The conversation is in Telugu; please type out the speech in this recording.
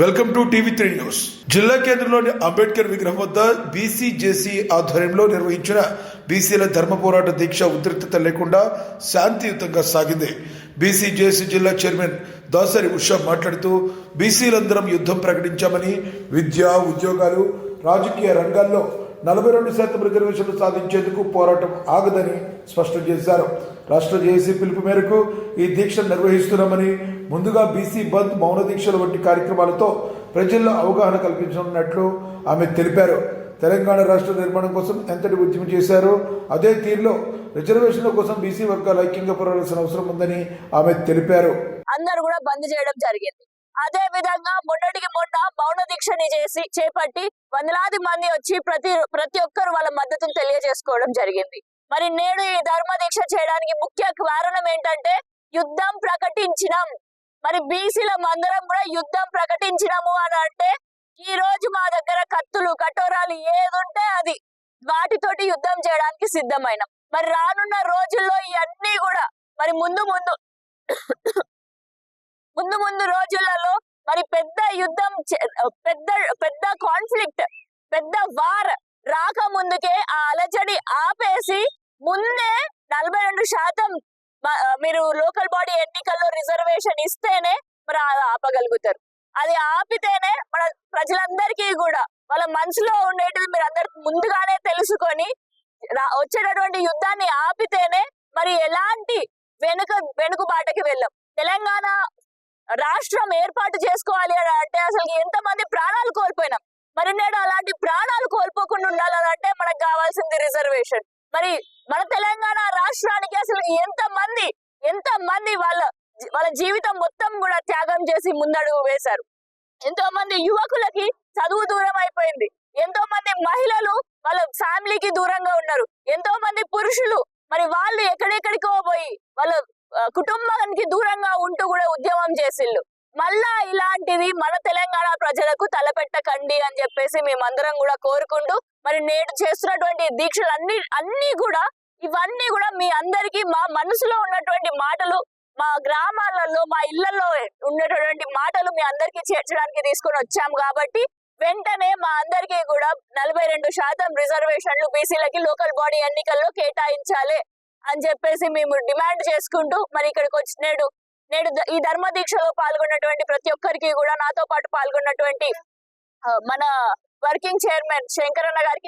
Welcome to TV three news జిల్లా కేంద్రంలోని అంబేద్కర్ విగ్రహం వద్ద బీసీ జేసీ ఆధ్వర్యంలో నిర్వహించిన బీసీల ధర్మ పోరాట దీక్ష ఉద్రిక్తత లేకుండా శాంతియుతంగా సాగింది. బీసీ జేసీ జిల్లా చైర్మన్ దాసరి ఉషా మాట్లాడుతూ బీసీలందరం యుద్ధం ప్రకటించామని విద్య ఉద్యోగాలు రాజకీయ రంగాల్లో నలభై రెండు శాతం రిజర్వేషన్లు సాధించేందుకు పోరాటం ఆగదని స్పష్టం చేశారు. రాష్ట్ర జేఏసీ పిలుపు మేరకు ఈ దీక్ష నిర్వహిస్తున్నామని ముందుగా బీసీ బంద్ మౌన దీక్షలు వంటి కార్యక్రమాలతో ప్రజల్లో అవగాహన కల్పించనున్నట్లు ఆమె తెలిపారు. తెలంగాణ రాష్ట్ర నిర్మాణం కోసం ఎంతటి ఉద్యమం చేశారో అదే తీరులో రిజర్వేషన్ల కోసం బీసీ వర్గాలు ఐక్యంగా పోరాడాల్సిన అవసరం ఉందని ఆమె తెలిపారు. అందరూ కూడా బంద్ చేయడం జరిగింది. అదే విధంగా మొన్నటికి మొన్న మౌన దీక్షని చేసి చేపట్టి వందలాది మంది వచ్చి ప్రతి ప్రతి ఒక్కరు వాళ్ళ మద్దతును తెలియజేసుకోవడం జరిగింది. మరి నేడు ఈ ధర్మ దీక్ష చేయడానికి ముఖ్య కారణం ఏంటంటే యుద్ధం ప్రకటించినాం. మరి బీసీల మందరం కూడా యుద్ధం ప్రకటించినాము అని అంటే ఈ రోజు మా దగ్గర కత్తులు కటోరాలు ఏదుంటే అది వాటితోటి యుద్ధం చేయడానికి సిద్ధమైన. మరి రానున్న రోజుల్లో ఇవన్నీ కూడా మరి ముందు ముందు ముందు ముందు రోజులలో మరి పెద్ద యుద్ధం చే- పెద్ద పెద్ద కాన్ఫ్లిక్ట్ పెద్ద వార్ రాక ముందుకే ఆ అలజడి ఆపేసి ముందే నలభై రెండు శాతం మీరు లోకల్ బాడీ ఎన్నికల్లో రిజర్వేషన్ ఇస్తేనే మరి ఆపగలుగుతారు. అది ఆపితేనే మన ప్రజలందరికీ కూడా వాళ్ళ మనసులో ఉండేటిది మీరు అందరు ముందుగానే తెలుసుకొని వచ్చేటటువంటి యుద్ధాన్ని ఆపితేనే మరి ఎలాంటి వెనుక వెనుక బాటకి వెళ్ళాం. తెలంగాణ రాష్ట్రం ఏర్పాటు చేసుకోవాలి అని అంటే అసలు ఎంతమంది ప్రాణాలు కోల్పోయినాం మరి నేడు అలాంటి ప్రాణాలు కోల్పోకుండా ఉండాలని అంటే మనకు కావాల్సింది రిజర్వేషన్ మరి మన తెలంగాణ రాష్ట్రానికి అసలు ఎంత మంది ఎంత మంది వాళ్ళ వాళ్ళ జీవితం మొత్తం కూడా త్యాగం చేసి ముందడుగు వేశారు. ఎంతో మంది యువకులకి చదువు దూరం అయిపోయింది. ఎంతో మంది మహిళలు వాళ్ళ ఫ్యామిలీకి దూరంగా ఉన్నారు. ఎంతో మంది పురుషులు మరి వాళ్ళు ఎక్కడెక్కడికో పోయి వాళ్ళ కుటుంబానికి దూరంగా ఉంటూ కూడా ఉద్యమం చేసిళ్ళు. మళ్ళా ఇలాంటిది మన తెలంగాణ ప్రజలకు తలపెట్టకండి అని చెప్పేసి మేమందరం కూడా కోరుకుంటూ మరి నేడు చేస్తున్నటువంటి దీక్షలు అన్ని అన్ని కూడా ఇవన్నీ కూడా మీ అందరికీ మా మనసులో ఉన్నటువంటి మాటలు మా గ్రామాలలో మా ఇళ్ళలో ఉన్నటువంటి మాటలు మీ అందరికీ చేర్చడానికి తీసుకొని వచ్చాం కాబట్టి వెంటనే మా అందరికీ కూడా నలభై రెండు శాతం రిజర్వేషన్లు బీసీలకి లోకల్ బాడీ ఎన్నికల్లో కేటాయించాలి అని చెప్పేసి మేము డిమాండ్ చేసుకుంటూ మరి ఇక్కడికి వచ్చి నేడు ఈ ధర్మ దీక్షలో పాల్గొన్నటువంటి ప్రతి ఒక్కరికి కూడా నాతో పాటు పాల్గొన్నటువంటి మన వర్కింగ్ చైర్మన్ శంకరన్న గారికి